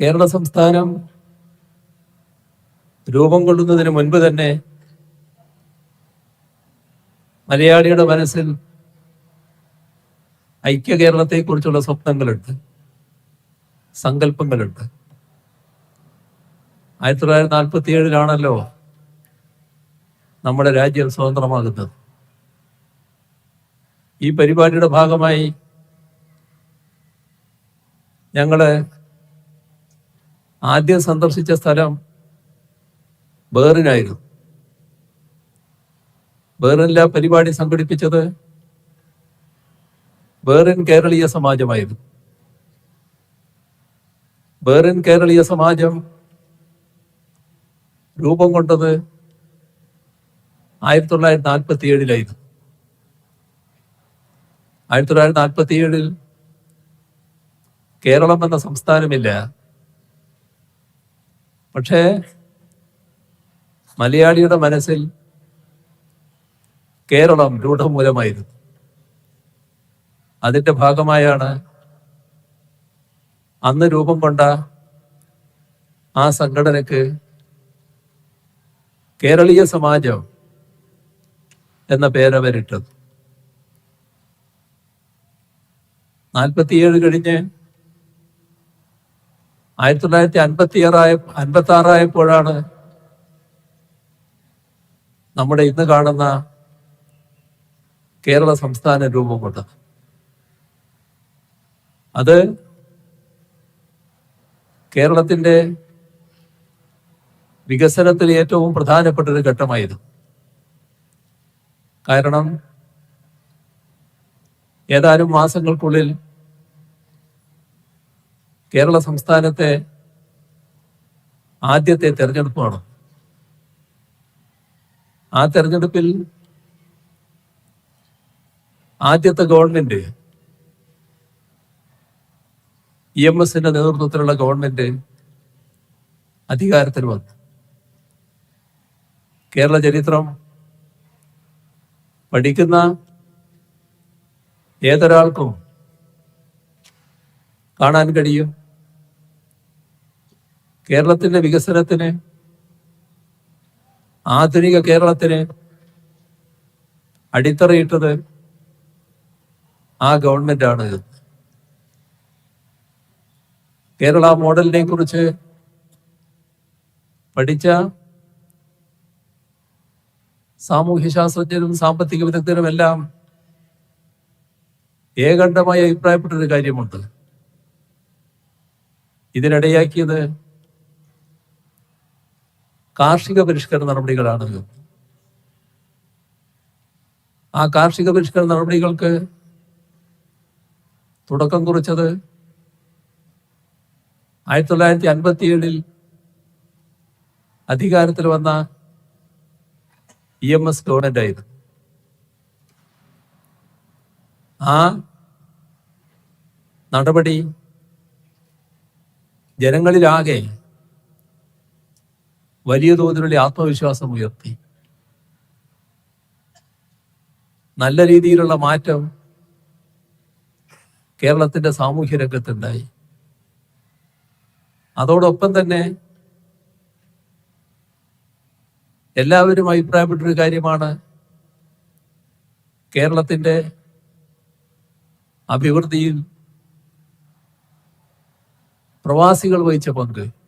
കേരള സംസ്ഥാനം രൂപം കൊള്ളുന്നതിന് മുൻപ് തന്നെ മലയാളിയുടെ മനസ്സിൽ ഐക്യ കേരളത്തെക്കുറിച്ചുള്ള സ്വപ്നങ്ങളുണ്ട് സങ്കല്പങ്ങളുണ്ട്. ആയിരത്തി തൊള്ളായിരത്തി നാൽപ്പത്തി ഏഴിലാണല്ലോ നമ്മുടെ രാജ്യം സ്വതന്ത്രമാകുന്നത്. ഈ പരിപാടിയുടെ ഭാഗമായി ഞങ്ങൾ ആദ്യം സന്ദർശിച്ച സ്ഥലം ബേറിനായിരുന്നു. ബേറിനിലെ പരിപാടി സംഘടിപ്പിച്ചത്? ബേറിൻ കേരളീയ സമാജമായിരുന്നു. ബേറിൻ കേരളീയ സമാജം രൂപം കൊണ്ടത് ആയിരത്തി തൊള്ളായിരത്തി നാൽപ്പത്തി ഏഴിലായിരുന്നു ആയിരത്തി തൊള്ളായിരത്തി നാൽപ്പത്തി ഏഴിൽ കേരളം എന്ന സംസ്ഥാനമില്ല. പക്ഷേ മലയാളിയുടെ മനസ്സിൽ കേരളം രൂഢമൂലമായിരുന്നു. അതിന്റെ ഭാഗമായാണ് അന്ന് രൂപം കൊണ്ട ആ സംഘടനക്ക് കേരളീയ സമാജം എന്ന പേരവരിട്ടത്. നാൽപ്പത്തിയേഴ് കഴിഞ്ഞ് ആയിരത്തി തൊള്ളായിരത്തി അൻപത്തി ആറായ അൻപത്തി ആറായപ്പോഴാണ് നമ്മുടെ ഇന്ന് കാണുന്ന കേരള സംസ്ഥാന രൂപം കൊണ്ടത്. അത് കേരളത്തിന്റെ വികസനത്തിൽ ഏറ്റവും പ്രധാനപ്പെട്ട ഒരു ഘട്ടമായിരുന്നു കാരണം ഏതാനും മാസങ്ങൾക്കുള്ളിൽ കേരള സംസ്ഥാനത്തെ ആദ്യത്തെ തെരഞ്ഞെടുപ്പാണ് ആ തെരഞ്ഞെടുപ്പിൽ ആദ്യത്തെ ഗവൺമെന്റ് ഇ എം എസിന്റെ നേതൃത്വത്തിലുള്ള ഗവൺമെന്റ് അധികാരത്തിൽ വന്നു. കേരള ചരിത്രം പഠിക്കുന്ന ഏതൊരാൾക്കും കാണാൻ കഴിയും. കേരളത്തിന്റെ വികസനത്തിന് ആധുനിക കേരളത്തിന് അടിത്തറയിട്ടത് ആ ഗവൺമെന്റാണ്. കേരള മോഡലിനെ കുറിച്ച് പഠിച്ച സാമൂഹ്യ ശാസ്ത്രജ്ഞരും സാമ്പത്തിക വിദഗ്ധരും എല്ലാം ഏകണ്ഠമായി അഭിപ്രായപ്പെട്ടൊരു കാര്യമുണ്ട്. ഇതിനിടയാക്കിയത് കാർഷിക പരിഷ്കരണ നടപടികളാണ് ആ കാർഷിക പരിഷ്കരണ നടപടികൾക്ക് തുടക്കം കുറിച്ചത് ആയിരത്തി തൊള്ളായിരത്തി അൻപത്തി ഏഴിൽ അധികാരത്തിൽ വന്ന ഇ എം എസ് ഗവൺമെന്റ് ആയിരുന്നു ആ നടപടി ജനങ്ങളിലാകെ വലിയ തോതിലുള്ള ആത്മവിശ്വാസം ഉയർത്തി. നല്ല രീതിയിലുള്ള മാറ്റം കേരളത്തിന്റെ സാമൂഹ്യ രംഗത്തുണ്ടായി. അതോടൊപ്പം തന്നെ എല്ലാവരും അഭിപ്രായപ്പെട്ടൊരു കാര്യമാണ് കേരളത്തിന്റെ അഭിവൃദ്ധിയിൽ പ്രവാസികൾ വഹിച്ച പങ്ക്.